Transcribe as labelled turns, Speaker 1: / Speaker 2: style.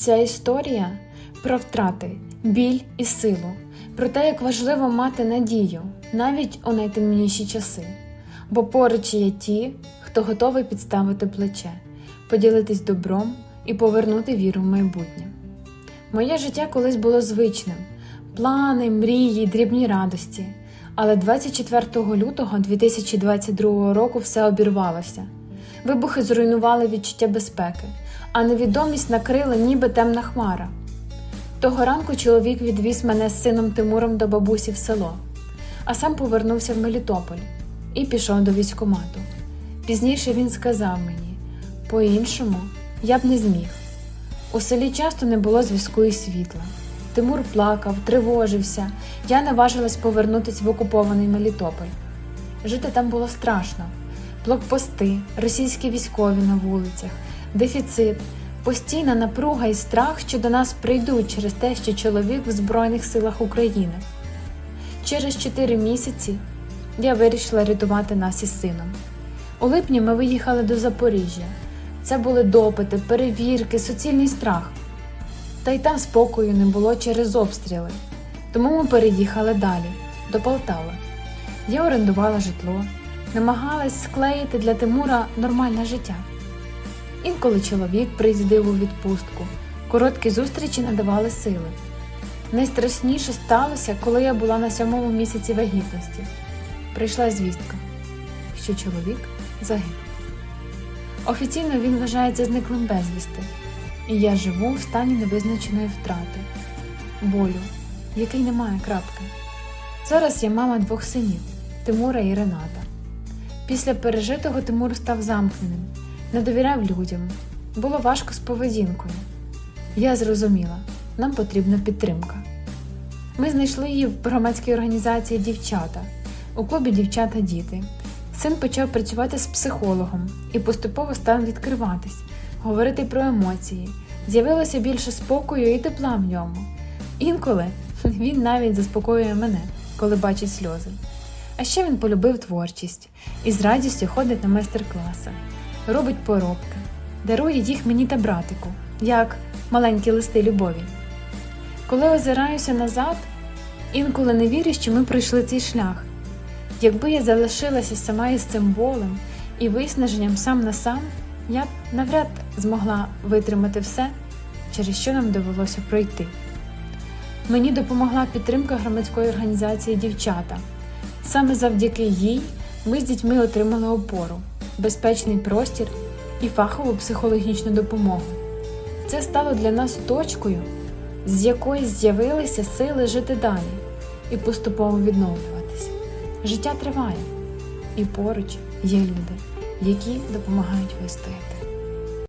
Speaker 1: Ця історія про втрати, біль і силу, про те, як важливо мати надію навіть у найтемніші часи. Бо поруч є ті, хто готовий підставити плече, поділитись добром і повернути віру в майбутнє. Моє життя колись було звичним: плани, мрії, дрібні радості. Але 24 лютого 2022 року все обірвалося. Вибухи зруйнували відчуття безпеки, а невідомість накрила ніби темна хмара. Того ранку чоловік відвіз мене з сином Тимуром до бабусі в село, а сам повернувся в Мелітополь і пішов до військкомату. Пізніше він сказав мені: по-іншому я б не зміг. У селі часто не було зв'язку і світла. Тимур плакав, тривожився. Я наважилась повернутися в окупований Мелітополь. Жити там було страшно. Блокпости, російські військові на вулицях, дефіцит, постійна напруга і страх, що до нас прийдуть через те, що чоловік в Збройних силах України. Через чотири місяці я вирішила рятувати нас із сином. У липні ми виїхали до Запоріжжя. Це були допити, перевірки, суцільний страх. Та й там спокою не було через обстріли. Тому ми переїхали далі, до Полтави. Я орендувала житло, намагалась склеїти для Тимура нормальне життя. Інколи чоловік приїздив у відпустку, короткі зустрічі надавали сили. Найстрашніше сталося, коли я була на сьомому місяці вагітності. Прийшла звістка, що чоловік загинув. Офіційно він вважається зниклим безвісти, і я живу в стані невизначеної втрати, болю, який не має крапки. Зараз я мама двох синів Тимура і Рената. Після пережитого Тимур став замкненим, не довіряв людям, було важко з поведінкою. Я зрозуміла, нам потрібна підтримка. Ми знайшли її в громадській організації Дівчата у клубі Дівчата Діти. Син почав працювати з психологом і поступово став відкриватись, говорити про емоції. З'явилося більше спокою і тепла в ньому. Інколи він навіть заспокоює мене, коли бачить сльози. А ще він полюбив творчість і з радістю ходить на майстер-класи, робить поробки, дарує їх мені та братику, як маленькі листи любові. Коли озираюся назад, інколи не вірю, що ми пройшли цей шлях. Якби я залишилася сама із цим болем і виснаженням сам на сам, я б навряд змогла витримати все, через що нам довелося пройти. Мені допомогла підтримка громадської організації Дівчата. Саме завдяки їй ми з дітьми отримали опору, безпечний простір і фахову психологічну допомогу. Це стало для нас точкою, з якої з'явилися сили жити далі і поступово відновлюватися. Життя триває, і поруч є люди, які допомагають вистояти.